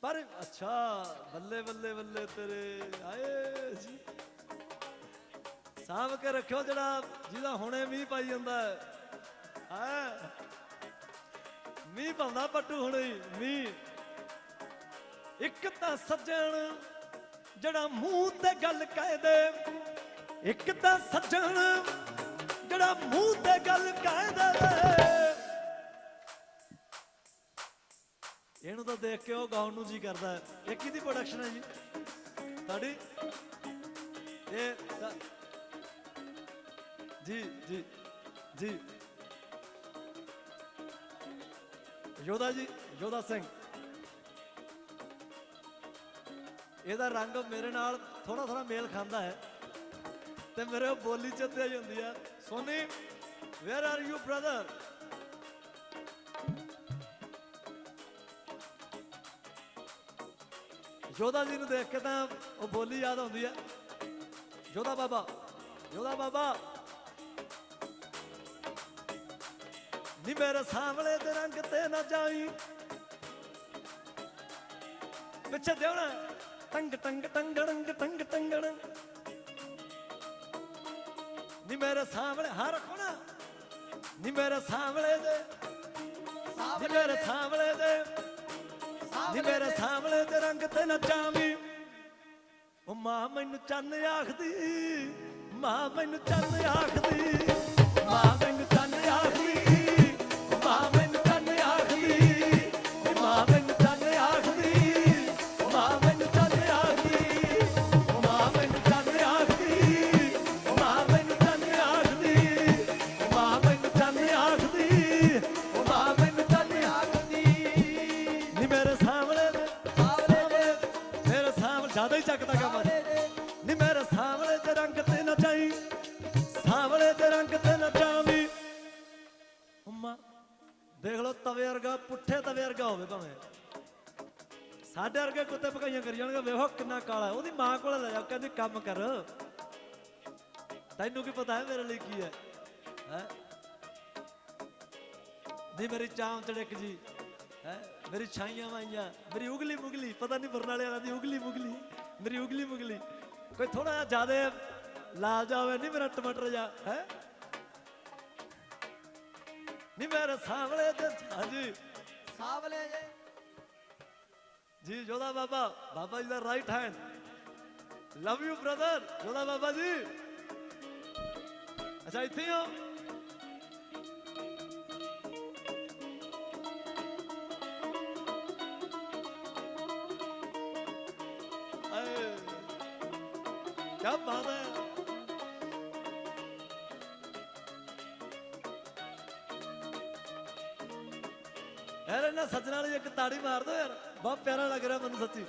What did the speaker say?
ਪਰ ਅੱਛਾ, ਬੱਲੇ ਬੱਲੇ ਬੱਲੇ ਤੇਰੇ, ਆਏ ਜੀ। ਸਾਂਭ ਕੇ ਰੱਖਿਓ ਜਿਹੜਾ, ਜਿਹਦਾ ਹੁਣੇ ਮੀਂਹ ਪਾਈ ਜਾਂਦਾ ਹੈ। ਹੈ? ਮੀਂਹ ਪਾਉਂਦਾ ਪੱਟੂ ਹੁਣੇ ਮੀਂਹ। ਇੱਕ ਤਾਂ ਸੱਜਣ ਜਿਹੜਾ ਮੂੰਹ ਤੇ ਗੱਲ ਕਹਿ ਦੇ। ਇੱਕ ਤਾਂ ਸੱਜਣ ਜਿਹੜਾ ਮੂੰਹ ਤੇ ਗੱਲ ਕਹਿ ਦੇ। ਇਹਨੂੰ ਤਾਂ ਦੇਖ ਕੇ ਉਹ ਗਾਉਣ ਨੂੰ ਜੀ ਕਰਦਾ ਹੈ। ਇਹ ਕਿਹਦੀ ਪ੍ਰੋਡਕਸ਼ਨ ਹੈ ਜੀ? ਤੁਹਾਡੀ? ਇਹ ਜੀ ਜੀ ਜੀ। ਯੋਧਾ ਜੀ, ਯੋਧਾ ਸਿੰਘ। ਇਹਦਾ ਰੰਗ ਮੇਰੇ ਨਾਲ ਥੋੜਾ ਥੋੜਾ ਮੇਲ ਖਾਂਦਾ ਹੈ। ਤੇ ਮੇਰੇ ਉਹ ਬੋਲੀ ਚ ਤੇਜ ਹੁੰਦੀ ਆ Soni where are you brother Yodha ji ਨੂੰ ਦੇਖ ਕੇ ਤਾਂ ਉਹ ਬੋਲੀ ਯਾਦ ਆਉਂਦੀ ਆ ਯੋਧਾ ਬਾਬਾ ਯੋਧਾ ਬਾਬਾ। ਨੀ ਮੇਰੇ ਸਾਹਮਣੇ ਦੇ ਰੰਗ ਤੇ ਨਾ ਜਾਈ। ਪਿੱਛੇ ਦੇਉਣਾ ਟੰਗ ਟੰਗ ਟੰਗੜੰਗ ਟੰਗ ਟੰਗੜੰ ਨੀ ਮੇਰੇ ਸਾਹਮਣੇ ਹਾਂ ਰੱਖੋ ਨਾ। ਮੇਰੇ ਸਾਹਮਣੇ ਦੇ ਨੀ ਮੇਰੇ ਸਾਹਮਣੇ ਦੇ ਨੀ ਮੇਰੇ ਸਾਹਮਣੇ ਤੇ ਰੰਗ ਤੇ ਨਾ ਜਾਵੀਂ ਉਹ ਮਾਂ ਮੈਨੂੰ ਚੰਨ ਆਖਦੀ, ਮਾਂ ਮੈਨੂੰ ਚੰਨ ਆਖਦੀ। ਸਾਹਮਣੇ ਚੱਕਦਾ ਕੰਮ ਨੀ ਮੇਰੇ ਸਾਹਮਣੇ ਤੇ ਰੰਗ ਤੇ ਨਾ ਚਾਈ ਸਾਹਮਣੇ ਤੇ ਰੰਗ ਤੇ ਨਾ ਚਾਵੀ। ਅੰਮਾ ਦੇਖ ਲਓ ਤਵੇ ਵਰਗਾ, ਪੁੱਠੇ ਤਵੇ ਵਰਗਾ ਹੋਵੇ ਭਾਵੇਂ। ਸਾਡੇ ਵਰਗੇ ਕੁੱਤੇ ਭਕਾਈਆਂ ਕਰੀ ਜਾਣਗੇ, ਵੇਖੋ ਕਿੰਨਾ ਕਾਲਾ ਉਹਦੀ ਮਾਂ ਕੋਲ ਲੈ ਜਾ, ਕਹਿੰਦੀ ਕੰਮ ਕਰ। ਤੈਨੂੰ ਕੀ ਪਤਾ ਹੈ ਮੇਰੇ ਲਈ ਕੀ ਹੈ? ਹੈ? ਨੀ ਮੇਰੀ ਚਾਮ ਚੜਕ ਜੀ। ਹੈ? ਮੇਰੀ ਛਾਈਆਂ ਵਾਈਆਂ। ਮੇਰੀ ਉਗਲੀ ਮੁਗਲੀ, ਪਤਾ ਨਹੀਂ ਬਰਨਾਲੇ ਵਾਲਿਆਂ ਦੀ ਉਗਲੀ ਮੁਗਲੀ। मेरी उगली मुगली। कोई थोड़ा ज़्यादा लाल जावे नहीं मेरा टमाटर जा है? नहीं मेरे सावले तो, हाँ जी। सावले जी Jodha Baba Baba ji the right hand. Love you brother Jodha Baba ji. अच्छा इतनी हो। ਕੀ ਬਾਤ ਹੈ। ਯਾਰ ਇਹਨਾਂ ਸੱਜਣਾ ਲਈ ਇੱਕ ਤਾੜੀ ਮਾਰ ਦੋ ਯਾਰ। ਬਹੁਤ ਪਿਆਰਾ ਲੱਗ ਰਿਹਾ ਮੈਨੂੰ ਸੱਚੀ।